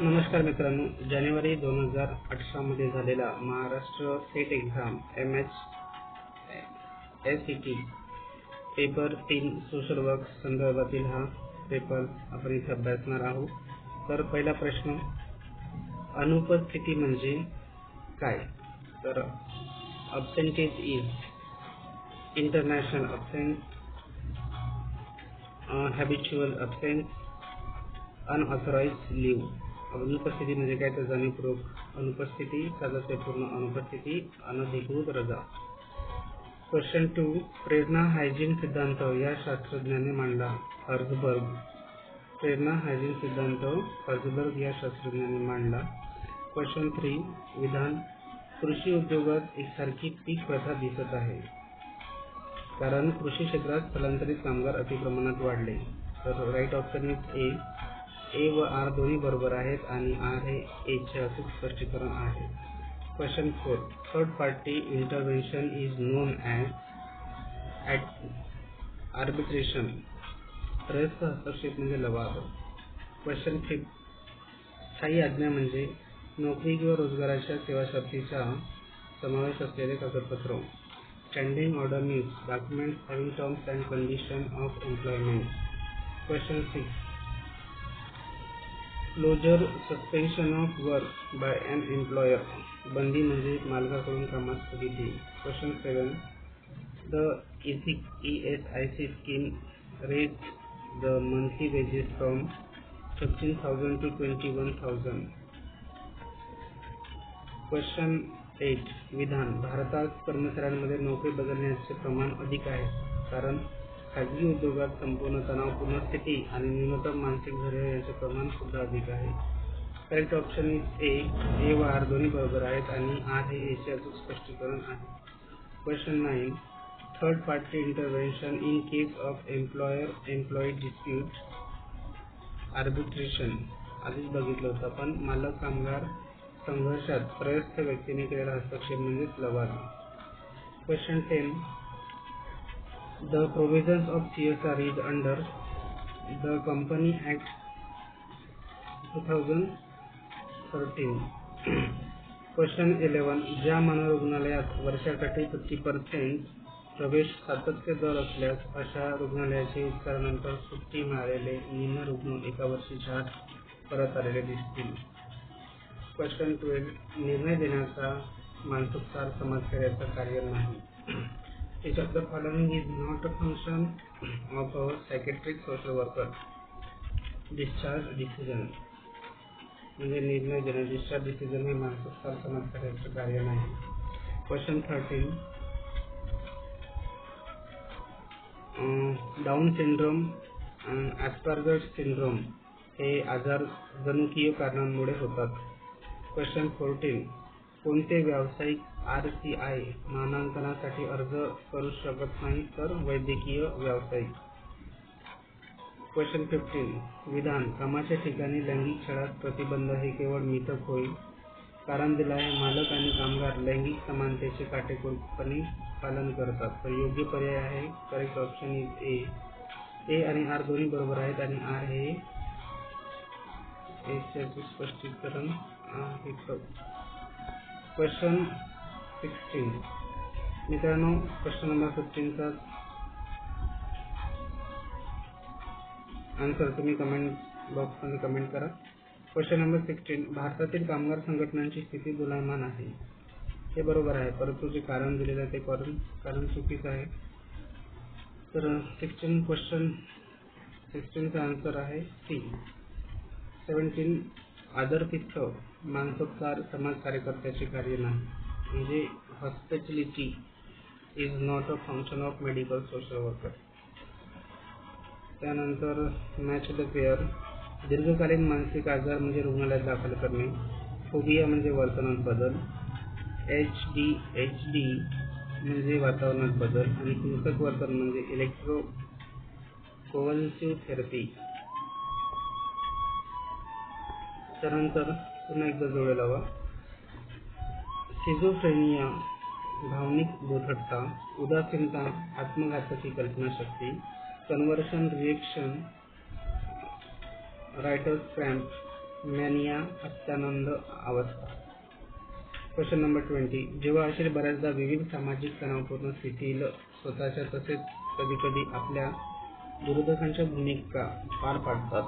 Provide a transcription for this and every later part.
नमस्कार मित्रांनो. जानेवारी दोन हजार अठरामध्ये झालेला Maharashtra SET exam M H S C T paper तीन सोशल वर्क संदर्भातील हा पेपर आपण इथे अभ्यासणार आहोत. तर पहिला प्रश्न अनुपस्थिती म्हणजे काय? तर absenteeism is international absent habitual absent unauthorise leave अनुपस्थिती म्हणजे काय? तर जाणीवपूर्वक अनुपस्थिती पूर्ण अनुपस्थिती अनधिकृत रजा. क्वेश्चन टू प्रेरणा हायजीन सिद्धांत या शास्त्रज्ञाने मांडला हर्झबर्ग. प्रेरणा हायजीन सिद्धांत हर्झबर्ग या शास्त्रज्ञाने मांडला. क्वेश्चन थ्री विधान. कृषी उद्योगात एकसारखी पीक प्रथा दिसत आहे. कारण कृषी क्षेत्रात स्थलांतरित कामगार अतिप्रमाणात वाढले. तर right option is A A व आर दोन्ही बरोबर आहेत आणि आर हे चे अचूक स्पष्टीकरण आहे. Question four third party intervention is known as arbitration त्रयस्थ हस्तक्षेप म्हणजे लवाद. क्वेश्चन फिफ्थ स्थायी आज्ञा म्हणजे नोकरी किंवा रोजगाराच्या सेवा शक्तीचा समावेश असलेले कागदपत्र. Standing order means document having terms and condition of employment question six closure suspension of work by an employer बंदी म्हणजे मालकाकडून कामास स्थगिती question seven the E S I C scheme raise the monthly wages from fifteen thousand to twenty one thousand question eight विधान. भारतात कर्मचाऱ्यांमध्ये नोकरी बदलण्याचे प्रमाण अधिक आहे. कारण खाजगी उद्योगात संपूर्ण तणाव स्थिती आणि न्यूनतम मानसिक धैर्य याचे प्रमाण सुद्धा अधिक आहे. Correct option is A A व आर दोन्ही बरोबर आहेत आणि आर हे एशियाचं स्पष्टीकरण आहे. Question nine third party intervention in case of employer employee dispute arbitration आधीच बघितलं होतं पण मालक कामगार संघर्षात प्रयस्थ व्यक्तीने केलेला हस्तक्षेप म्हणजेच लवाद. Question ten The provisions of CSR is under the Company Act 2013. Question eleven ज्या मनोरुग्णालयात वर्षाकाठी फिफ्टी पर्सेंट प्रवेश सातत्य दर असल्यास अशा रुग्णालयाचे उपचारानंतर सुट्टी मिळालेले निम्न रुग्ण एका वर्षीच्या आत परत आलेले दिसतील. क्वेश्चन ट्वेल्व निर्णय देण्याचा मानसोपचार समाजकार्याचं कार्य नाही. Each of the following is not a function of our psychiatric social worker. Discharge decision. म्हणजे निर्णय घेणे डिस्चार्ज डिसिजन हे मानसोपचार समाजकार्याचं कार्य नाही question thirteen down syndrome Asperger syndrome हे आजार जनुकीय कारणांमुळे होतात. क्वेश्चन फोर्टीन कोणते व्यावसायिक आर सी आय मानांकनासाठी अर्ज करू शकत नाही तर वैद्यकीय व्यावसायिक. क्वेश्चन फिफ्टीन विधान. कामाच्या ठिकाणी लैंगिक छळात प्रतिबंध हे केवळ मिथक होईल. कारण दिला आहे मालक आणि कामगार लैंगिक समानतेचे काटेकोरपणे पालन करतात. तर योग्य पर्याय आहे. Correct option is A A आणि आर दोन्ही बरोबर आहेत आणि आर हे स्पष्टीकरण क्वेश्चन सिक्स्टीन मित्रांनो प्रश्न नंबर फिफ्टीनचा आन्सर तुम्ही कमेंट बॉक्समध्ये कमेंट करा. क्वेश्चन नंबर सिक्स्टीन भारतातील कामगार संघटनांची स्थिती दुलायमान आहे. हे बरोबर आहे परंतु जे कारण दिलेलं आहे ते कारण कारण चुकीचं आहे. तर सिक्स्टीन क्वेश्चन सिक्स्टीनचा आन्सर आहे सी सेवन्टीन आदर आदरतिथ्य मानसोपचार समाज कार्यकर्त्याचे कार्य नाही. म्हणजे hospitality is not a function of medical social worker त्यानंतर मॅच द पेअर दीर्घकालीन मानसिक आजार म्हणजे रुग्णालयात दाखल करणे. फोबिया म्हणजे वर्तनात बदल. एच डी एच डी म्हणजे वातावरणात बदल. आणि हिंसक वर्तन म्हणजे इलेक्ट्रो कोवल्सिव्ह थेरपी त्यानंतर पुन्हा एकदा जोडे लावा. सिझोफ्रेनिया भावनिक बोथटता उदासीनता आत्मघातकी मॅनिया अत्यानंद अवस्था. क्वेश्चन नंबर ट्वेंटी जेव्हा असे बऱ्याचदा विविध सामाजिक तणावपूर्ण स्थितील स्वतःच्या तसेच कधी कधी आपल्या विरोधकांच्या भूमिका पार पाडतात.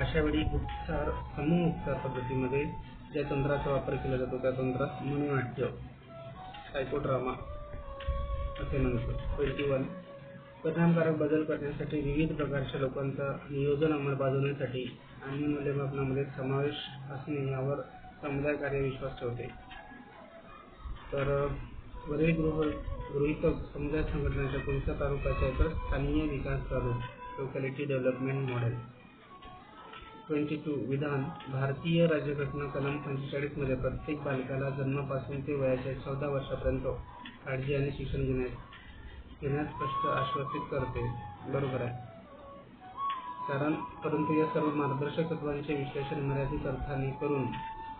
अशा वेळी उपचार समूह उपचार पद्धतीमध्ये ज्या तंत्राचा वापर केला जातो त्या तंत्रात मनोनाट्य सायकोड्रामा असे म्हणतो ट्वेंटी वन परिणामकारक बदल करण्यासाठी विविध प्रकारच्या लोकांचा नियोजन अंमलबजावण्यासाठी आणि मूल्यमापनामध्ये समावेश असणे यावर समुदाय कार्य विश्वास ठेवते. तर वरील गृह गृहीतक समुदाय संघटनेच्या कोणत्या प्रारूपाचे तर स्थानीय विकास प्रारूप locality development model twenty two विधान भारतीय राज्यघटना कलम पंचेचाळीसमध्ये प्रत्येक बालकाला जन्मापासून ते वयाच्या चौदा वर्षापर्यंत काळजी आणि शिक्षण घेण्यास घेण्यास स्पष्ट आश्वासित करते. बरोबर आहे. कारण परंतु या सर्व मार्गदर्शक तत्वांचे विश्लेषण मर्यादित अर्थाने करून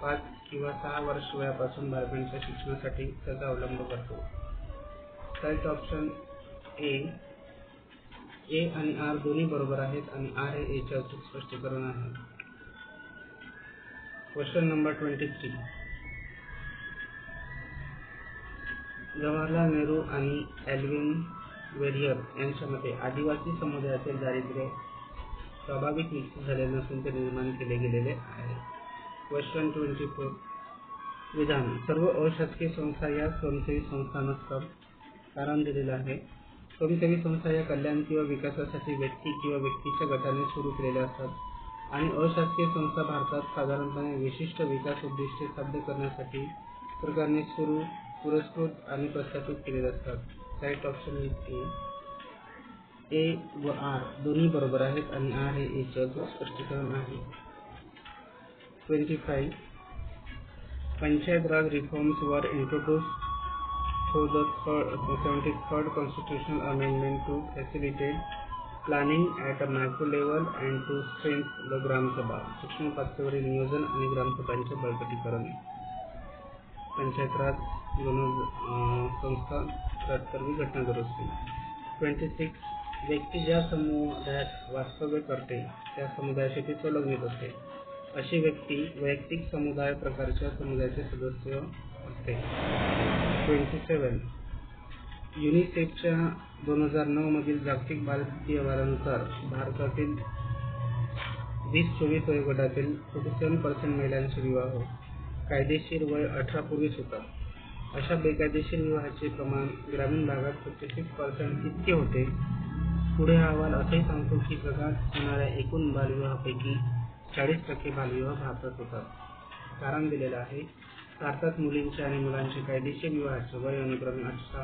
पाच किंवा सहा वर्ष वयापासून बालकांच्या शिक्षणासाठी त्याचा अवलंब करतो. राईट ऑप्शन ए ए आणि आर दोन्ही बरोबर आहेत आणि आर हे एचे अचूक स्पष्टीकरण आहे. Question number twenty three Jawaharlal Nehru आणि एल्विन वेरियर यांच्या मते आदिवासी समुदायातील दारिद्र्य स्वाभाविक विकसित झाले नसून ते निर्माण केले गेलेले आहे. क्वेश्चन ट्वेंटी फोर विधान. सर्व अशासकीय संस्था या स्वयंसेवी संस्था नसतात कारण दिलेलं आहे. स्वयंसेवी संस्था या कल्याण किंवा विकासासाठी व्यक्ती किंवा व्यक्तीच्या गटाने सुरू केलेल्या असतात. आणि अशासकीय संस्था भारतात साधारणपणे विशिष्ट विकास उद्दिष्टे साध्य करण्यासाठी सरकारने सुरू पुरस्कृत आणि प्रस्थापित केलेले असतात. राईट ऑप्शन ए ए व आर दोन्ही बरोबर आहेत आणि आर हे एचे स्पष्टीकरण आहे. Twenty five panchayat raj reforms वर introduced through the third, 73rd constitutional amendment to facilitate planning at a macro level and to strengthen the Gram Sabha. सूक्ष्म पातळीवरील नियोजन आणि ग्रामसभांचे बळकटीकरण पंचायत राज दोन संस्था त्र्याहत्तरवी घटना दुरुस्ती ट्वेंटी सिक्स व्यक्ती ज्या समुदायात वास्तव्य करते त्या समुदायाशी ती संलग्नित असते अशी व्यक्ती वैयक्तिक समुदाय प्रकारच्या समुदायाचे सदस्य असते ट्वेंटी सेवन. युनिसेफच्या दोन हजार नऊ मधील जागतिक भारतीय अहवालानुसार भारतातील वीस चोवीस वयोगटातील फोर्टी सेवन पर्सेंट महिलांचे विवाह कायदेशीर वय अठरा पूर्वीच होतात अशा बेकायदेशीर विवाहाचे प्रमाण ग्रामीण भागात फिफ्टी सिक्स पर्सेंट इतके होते. पुढे अहवाल असंही सांगतो की जगात होणाऱ्या एकूण बालविवाहापैकी चाळीस टक्के बालविवाह भारतात होतात. कारण दिलेलं आहे भारतात मुलींचे आणि मुलांचे कायदेशीर विवाहाचे वय अनुक्रमे अठरा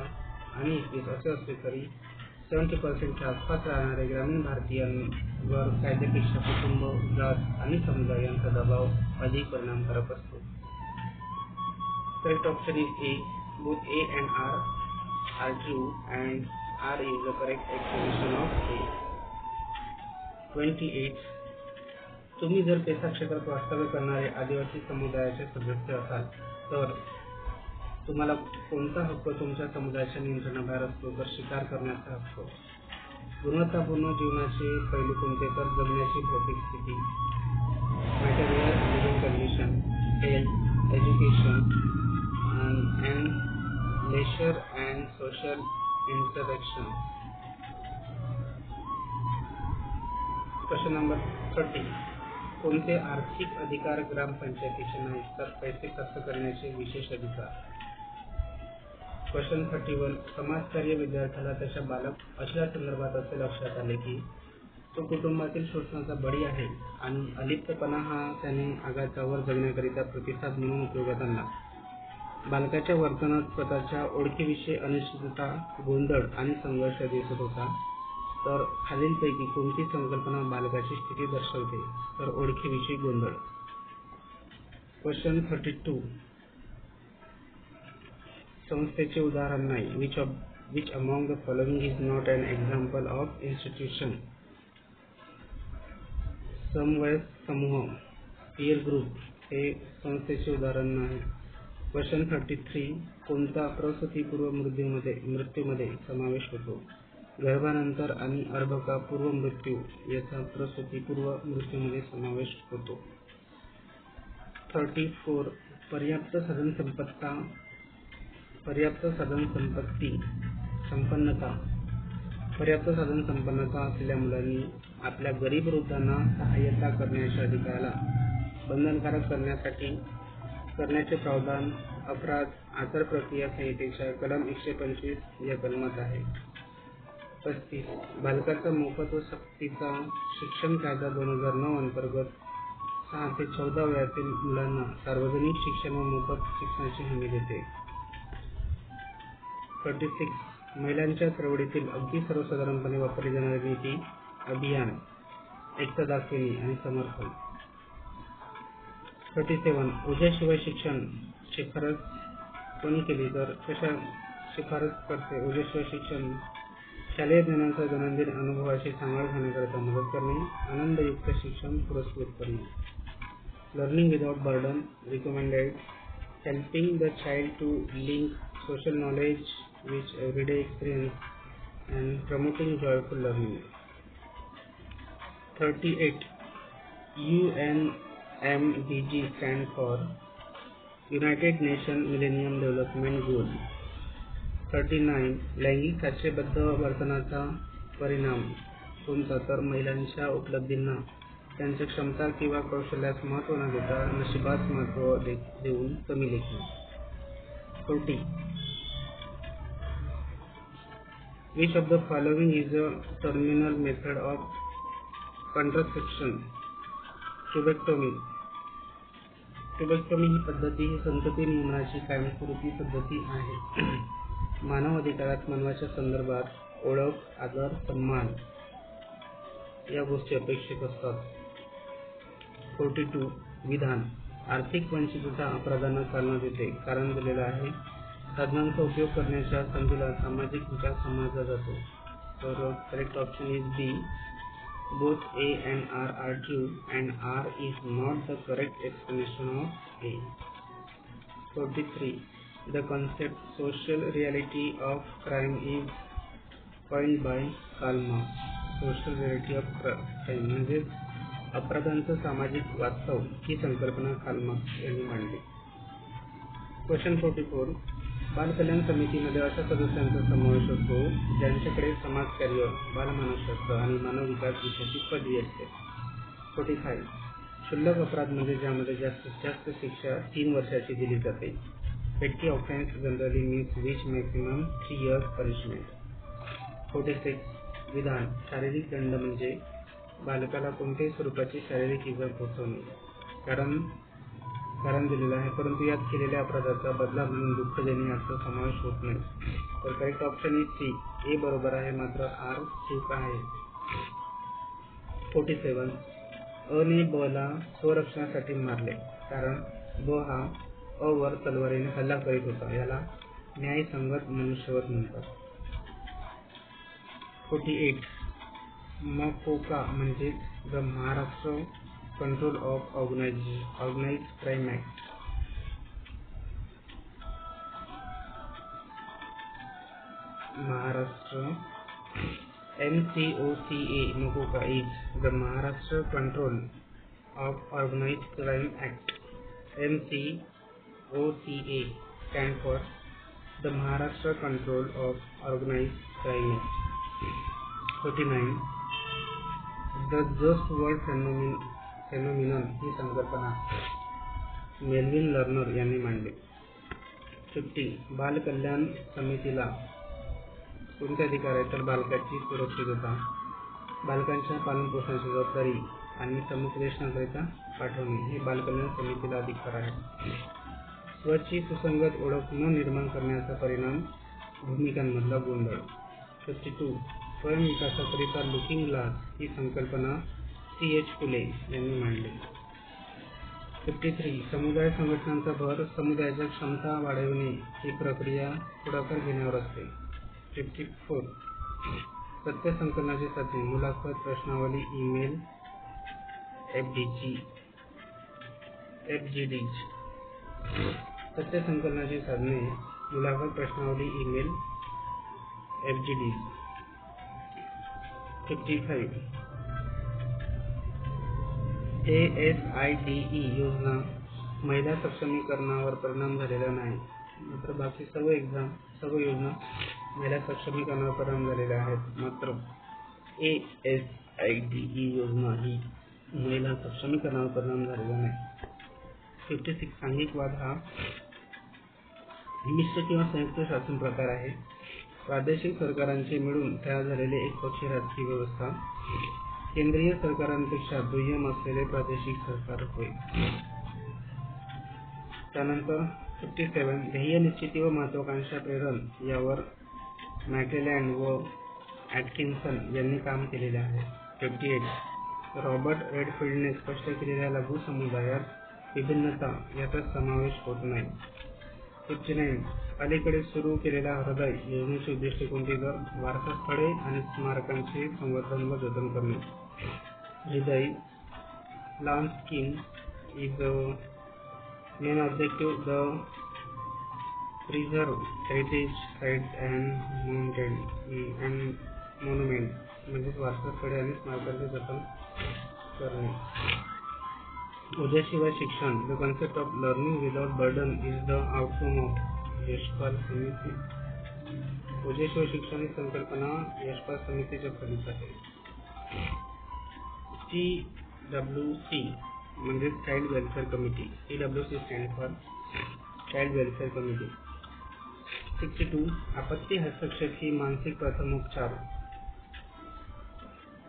आणि एकवीस असे असले तरी सेवन्टी पर्सेंटच्या आसपास राहणारे ग्रामीण भारतीयांवर कायद्यापेक्षा कुटुंब जात आणि समुदाय यांचा दबाव अधिक परिणामकारक असतो. Correct option is A both A and R R true and R is the correct explanation of A twenty eight तुम्ही जर पेसा क्षेत्रात वास्तव्य करणारे आदिवासी समुदायाचे सदस्य असाल तर तुम्हाला कोणता हक्क तुमच्या समुदायाच्या नियंत्रणाबाहेर असतो तर शिकार करण्याचा हक्क? गुणवत्तापूर्ण जीवनाचे पैलू कोणते तर जगण्याची भौतिक स्थिती material living condition health education and leisure and social interaction question number thirty कोणते आर्थिक अधिकार ग्रामपंचायतीचे नाहीत तर पैसे खर्च करण्याचे विशेष अधिकार? Question thirty one. समाजकार्य विद्यार्थ्याला त्याच्या बालक अशा संदर्भात असे लक्षात आले की तो कुटुंबातील शोषणाचा बळी आहे आणि अलिप्तपणा हा त्याने आघातावर जगण्याकरिता प्रतिसाद म्हणून उपयोगात आणला. बालकाच्या वर्तनात स्वतःच्या ओळखीविषयी अनिश्चितता गोंधळ आणि संघर्ष दिसत होता. तर खालीलपैकी कोणती संकल्पना बालकाची स्थिती दर्शवते? तर ओळखीविषयी गोंधळ. क्वेश्चन थर्टी टू संस्थेचे उदाहरण नाही. Which of which among the following is not an example of institution समवय समूह पीर ग्रुप हे संस्थेचे उदाहरण नाही. क्वेश्चन थर्टी थ्री कोणता प्रसूतीपूर्व मृत्यूमध्ये मृत्यूमध्ये समावेश होतो? गर्भानंतर आणि अर्भकापूर्व मृत्यू याचा प्रसूतीपूर्व मृत्यूमध्ये समावेश होतो. थर्टी फोर पर्याप्त साधनसंपत्ता पर्याप्त साधनसंपत्ती संपन्नता. पर्याप्त साधनसंपन्नता असलेल्या मुलांनी आपल्या गरीब वृद्धांना सहाय्यता करण्याच्या अधिकाराला बंधनकारक करण्यासाठी करण्याचे प्रावधान अपराध आचार प्रक्रिया संहितेच्या कलम एकशे पंचवीस या कलमात आहे. पस्तीस बालकाचा मोफत व सक्तीचा शिक्षण कायदा दोन हजार नऊ अंतर्गत सहा ते चौदा वयातील मुलांना सार्वजनिक शिक्षण व मोफत शिक्षणाची हमी देते. थर्टी सिक्स महिलांच्या चळवळीतील अगदी सर्वसाधारणपणे वापरली जाणारी नीती अभियान एकता दाखविणे आणि समर्थन थर्टी सेवन ऊर्जाशिवाय शिक्षण शिफारस कोणी केली? तर कशा शिफारस करते? ऊर्जाशिवाय शिक्षण शालेय ज्ञानाचा दैनंदिन अनुभवाशी सांगड घालण्याकरिता मदत करणे आनंदयुक्त शिक्षण पुरस्कृत करणे learning without burden recommended helping the child to link social knowledge with everyday experience and promoting joyful learning. 38. UNMDG stand for United Nations Millennium Development thirty 39. लैंगिक साक्ष्यबद्ध वर्तनाचा परिणाम कोणता तर महिलांच्या उपलब्धींना त्यांच्या क्षमता किंवा कौशल्यास महत्त्व न देता नशिबास महत्त्व देऊन कमी लेखणे तोटी Which of the following is a terminal method of contraception? ट्युबेक्टोमी ही पद्धती ही संतती नियमनाची कायमस्वरूपी पद्धती आहे मानव अधिकारात मानवाच्या संदर्भात ओळख आदर सन्मान या गोष्टी अपेक्षित असतात. फोर्टी टू विधान. आर्थिक वंचितता अपराधांना चालना देते. कारण दिलेलं आहे साधनांचा उपयोग करण्याच्या संधीला सामाजिक विकास समजला जातो. तर correct option is B both A and R are true and R is not the correct explanation of A. 43. The concept social reality of crime is coined by Karl Marx. Social reality of crime म्हणजे अपराधांचं सामाजिक वास्तव ही संकल्पना Karl Marx यांनी मांडली. Question forty four बालकल्याण समितीमध्ये अशा सदस्यांचा समावेश असतो ज्यांच्याकडे समाजकार्य बालमानसशास्त्र आणि मानव विकास विषयाची पदवी असते. फोर्टी फाईव्ह क्षुल्लक अपराध म्हणजे ज्यामध्ये जास्तीत जास्त शिक्षा तीन वर्षाची दिली जाते. Petty offense generally means which maximum three years punishment forty six विधान शारीरिक दंड म्हणजे बालकाला कोणत्याही स्वरूपाची शारीरिक इजा पोहोचवणे. कारण कारण दिलेलं आहे परंतु यात केलेल्या अपराधाचा बदला म्हणून दुःख देणे याचा समावेश होत नाही. तर correct option is C A बरोबर आहे मात्र आर चूक आहे. फोर्टी सेवन अने ब ला स्वरक्षणासाठी मारले. कारण ब हा वर तलवारीने हल्ला करीत होता. याला न्यायसंगत मनुष्यवध म्हणतात. Forty eight. मकोका म्हणजे the Maharashtra control of organise organise crime act Maharashtra M C O C A MCOCA is the Maharashtra control of organise crime act M C O C A stand for the Maharashtra control of organise crime forty nine the just world phenomen phenomenon ही संकल्पना Melvin learner यांनी मांडली. Fifty बालकल्याण समितीला कोणते अधिकार आहे तर बालकाची सुरक्षितता बालकांच्या पालनपोषणाची जबाबदारी आणि समुपदेशनाकरिता पाठवणे हे बालकल्याण समितीला अधिकार आहे स्वची सुसंगत ओळख न निर्माण करण्याचा परिणाम भूमिकांमधला गोंधळ. फिफ्टी टू स्वयंविकासाकरिता लुकिंग ग्लास ही संकल्पना सी एच फुले यांनी मांडली. फिफ्टी थ्री समुदाय संघटनांचा भर समुदायाच्या क्षमता वाढविणे ही प्रक्रिया पुढाकार घेण्यावर असते. फिफ्टी फोर सत्य संकलनाची साधने मुलाखत प्रश्नावली email F D G F G D सत्य संकलनाची साधने मुलाखत प्रश्नावली email F G D fifty five. A S I D E योजना महिला सक्षमीकरणावर परिणाम झालेला नाही. मात्र बाकी सर्व एक्झाम सर्व योजना महिला सक्षमीकरणावर परिणाम झालेल्या आहेत. मात्र A S I D E योजना ही महिला सक्षमीकरणावर परिणाम झालेला नाही. फिफ्टी सिक्स सांघिक वाद हा मिश्र किंवा संयुक्त शासन प्रकार आहे. प्रादेशिक सरकारांचे मिळून तयार झालेले एकपक्षीय राजकीय व्यवस्था. केंद्रीय सरकारांपेक्षा दुय्यम असलेले प्रादेशिक सरकार होय. त्यानंतर फिफ्टी सेवन ध्येय निश्चिती व महत्वाकांक्षा प्रेरण यावर मॅकेलँड व ॲटकिन्सन यांनी काम केलेले आहे. फिफ्टी एट रॉबर्ट रेडफिल्डने स्पष्ट केलेल्या लघु समुदायात विभिन्नता याचा समावेश होत नाही. उच्च नाईन अलीकडे सुरू केलेल्या हृदय योजनेचे उद्दिष्ट कोणती तर वारसास्थळे आणि स्मारकांचे संवर्धन व जतन करणे. हृदय long scheme is main objective the preserve heritage site and mountain and monument म्हणजेच वारसास्थळे आणि स्मारकांचे जतन करणे. उद्याशिवाय शिक्षण। The concept of learning without burden is the outcome of Yashpal समिती। उद्याशिवाय शिक्षण ही संकल्पना यशपाल समितीच्या फलित आहे टी डब्ल्यू सी म्हणजे child welfare committee T W C stand for child welfare committee sixty two आपत्ती हस्तक्षेप ही मानसिक प्रथमोपचार।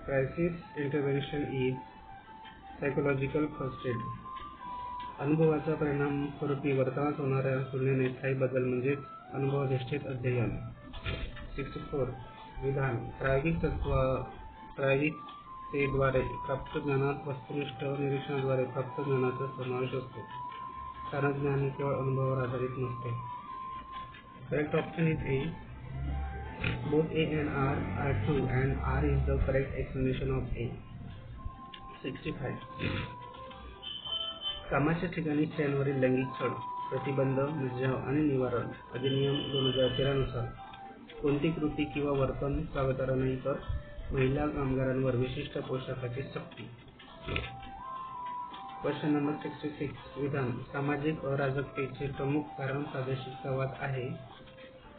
Crisis intervention is psychological first aid अनुभवाचा परिणाम स्वरूपी वर्तनात होणाऱ्या तुलनेने स्थायी बदल म्हणजेच अनुभवाधिष्ठित अध्ययन. सिक्स्टी फोर विधान. प्रायोगिक तत्व प्रायोगिकतेद्वारे प्राप्त ज्ञानात वस्तुनिष्ठ निरीक्षणाद्वारे प्राप्त ज्ञानाचा समावेश असतो. कारण ज्ञान केवळ अनुभवावर आधारित नसते. Correct option is A both A and R are true and R is the correct explanation of A. 65. कामाच्या ठिकाणी स्त्रियांवरील लैंगिक छळ प्रतिबंध निर्जाव आणि निवारण अधिनियम दोन हजार तेरानुसार कोणती कृती किंवा वर्तन स्वागतार्ह नाही तर महिला कामगारांवर विशिष्ट पोशाखाची सक्ती? क्वेश्चन नंबर सिक्स्टी सिक्स विधान सामाजिक अराजकतेचे प्रमुख कारण प्रादेशिकतावाद आहे.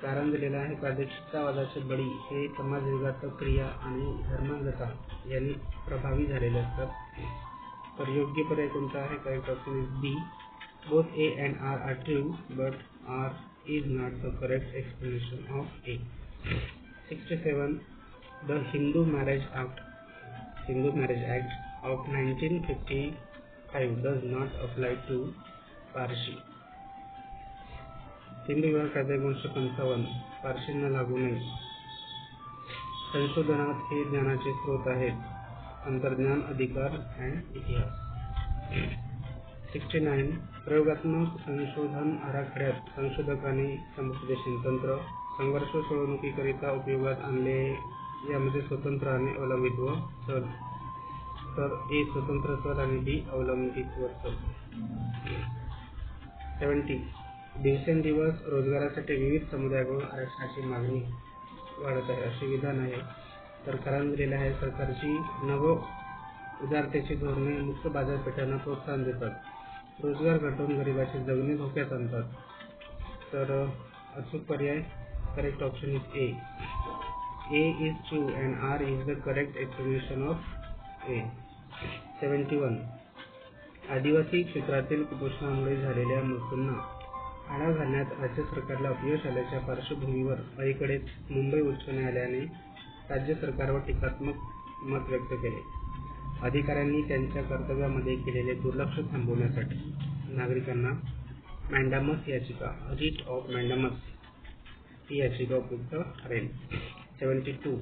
कारण दिलेलं आहे. प्रादेशिकतावादाचे बळी हे समाजविघातक क्रिया आणि धर्मांगता यांनी प्रभावी झालेले असतात. तर योग्य पर्याय कोणता आहे? काही option is B both A and R are true but R is not the correct explanation of A sixty seven the Hindu marriage act Hindu marriage act of nineteen fifty five does not apply to Parsi apply to विवाह कायदा एकोणीसशे पंचावन्न. पारशींना लागू नये. संशोधनात हे ज्ञानाचे स्रोत आहेत. अंतर्ज्ञान अधिकार अँड इतिहास. सिक्स्टी नाईन प्रयोगात्मक संशोधन आराखड्यात संशोधकांनी समुपदेशन तंत्र संघर्ष सोडवणुकीकरिता उपयोगात आणले यामध्ये स्वतंत्र आणि अवलंबित्व चल. तर ए स्वतंत्र चल आणि डी अवलंबित्व चल. सेवन्टी दिवसेंदिवस रोजगारासाठी विविध समुदायाकडून आरक्षणाची मागणी वाढत आहे असे विधान आहे. तर कारण आहे सरकारची नव उदारतेची धोरणे मुक्त बाजारपेठांना प्रोत्साहन देतात. रोजगार घटवून गरिबाचे जगणे धोक्यात आणतात. तर अचूक पर्याय correct option is A A is true and R is the correct explanation of A seventy one आदिवासी क्षेत्रातील कुपोषणामुळे झालेल्या मृत्यूंना आळा घालण्यात राज्य सरकारला अपयश आल्याच्या पार्श्वभूमीवर अलीकडेच मुंबई उच्च न्यायालयाने राज्य सरकारवर टीकात्मक मत व्यक्त केले. अधिकाऱ्यांनी त्यांच्या कर्तव्यामध्ये केलेले दुर्लक्ष थांबवण्यासाठी नागरिकांना मँडामस याचिका "अजिट ऑफ मँडामस ही याचिका उपयुक्त ठरेल. Seventy two.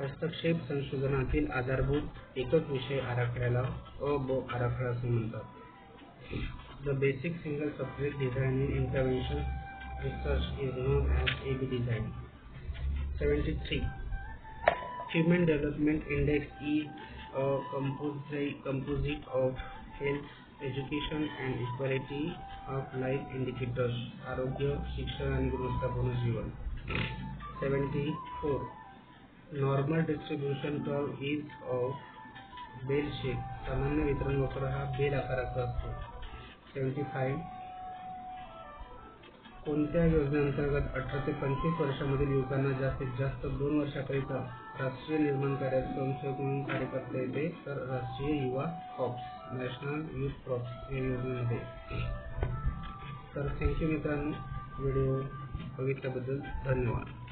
हस्तक्षेप संशोधनातील आधारभूत एकक विषय आराखड्याला अ ब आराखडा असे म्हणतात. The basic single subject design in intervention research is known as AB design. 73. Human Development Index is a composite, of health, education and equality of life indicators. आरोग्य शिक्षण आणि गुणवत्तापूर्ण जीवन 74. Normal distribution curve is of bell shape सामान्य वितरण वक्र हा bell आकाराचा असतो सेवन्टी फाईव्ह कोणत्या योजनेअंतर्गत अठरा ते पंचवीस वर्षामधील युवकांना जास्तीत जास्त दोन वर्षाकरिता राष्ट्रीय निर्माण कार्यात स्वयंसेवक म्हणून कार्य करता येते तर राष्ट्रीय युवा कॉप्स नॅशनल युथ कॉप्स या योजनेमध्ये. तर थँक्यू मित्रांनो. व्हिडिओ बघितल्याबद्दल धन्यवाद.